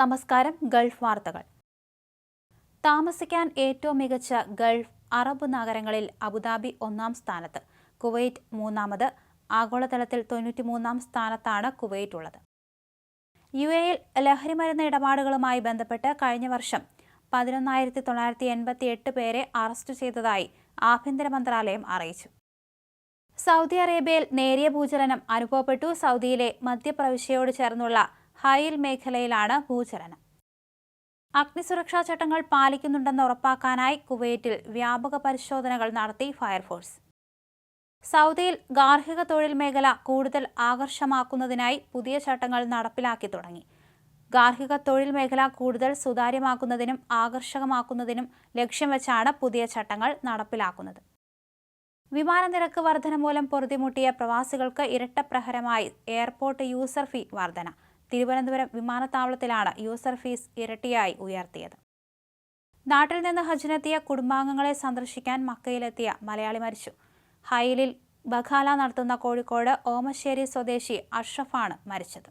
നമസ്കാരം ഗൾഫ് വാർത്തകൾ. താമസിക്കാൻ ഏറ്റവും മികച്ച ഗൾഫ് അറബ് നഗരങ്ങളിൽ അബുദാബി ഒന്നാം സ്ഥാനത്ത്. കുവൈറ്റ് മൂന്നാമത് ആഗോളതലത്തിൽ തൊണ്ണൂറ്റിമൂന്നാം സ്ഥാനത്താണ് കുവൈറ്റ് ഉള്ളത്. യു എയിൽ ലഹരിമരുന്ന് ഇടപാടുകളുമായി ബന്ധപ്പെട്ട് കഴിഞ്ഞ വർഷം പതിനൊന്നായിരത്തി തൊള്ളായിരത്തി എൺപത്തി എട്ട് പേരെ അറസ്റ്റ് ചെയ്തതായി ആഭ്യന്തര മന്ത്രാലയം അറിയിച്ചു. സൗദി അറേബ്യയിൽ നേരിയ ഭൂചലനം അനുഭവപ്പെട്ടു. സൗദിയിലെ മധ്യപ്രവിശ്യയോട് ചേർന്നുള്ള ഹൈൽ മേഖലയിലാണ് ഭൂചലനം. അഗ്നിസുരക്ഷാ ചട്ടങ്ങൾ പാലിക്കുന്നുണ്ടെന്ന് ഉറപ്പാക്കാനായി കുവൈറ്റിൽ വ്യാപക പരിശോധനകൾ നടത്തി ഫയർഫോഴ്സ്. സൗദിയിൽ ഗാർഹിക തൊഴിൽ മേഖല കൂടുതൽ ആകർഷമാക്കുന്നതിനായി പുതിയ ചട്ടങ്ങൾ നടപ്പിലാക്കി തുടങ്ങി. ഗാർഹിക തൊഴിൽ മേഖല കൂടുതൽ സുതാര്യമാക്കുന്നതിനും ആകർഷകമാക്കുന്നതിനും ലക്ഷ്യം വെച്ചാണ് പുതിയ ചട്ടങ്ങൾ നടപ്പിലാക്കുന്നത്. വിമാന നിരക്ക് വർധന മൂലം പൊറുതിമുട്ടിയ പ്രവാസികൾക്ക് ഇരട്ടപ്രഹരമായി എയർപോർട്ട് യൂസർ ഫീ വർധന. തിരുവനന്തപുരം വിമാനത്താവളത്തിലാണ് യൂസർ ഫീസ് ഇരട്ടിയായി ഉയർത്തിയത്. നാട്ടിൽ നിന്ന് ഹജ്ജിനെത്തിയ കുടുംബാംഗങ്ങളെ സന്ദർശിക്കാൻ മക്കയിലെത്തിയ മലയാളി മരിച്ചു. ഹൈലിൽ ബഖാല നടത്തുന്ന കോഴിക്കോട് ഓമശ്ശേരി സ്വദേശി അഷ്റഫാണ് മരിച്ചത്.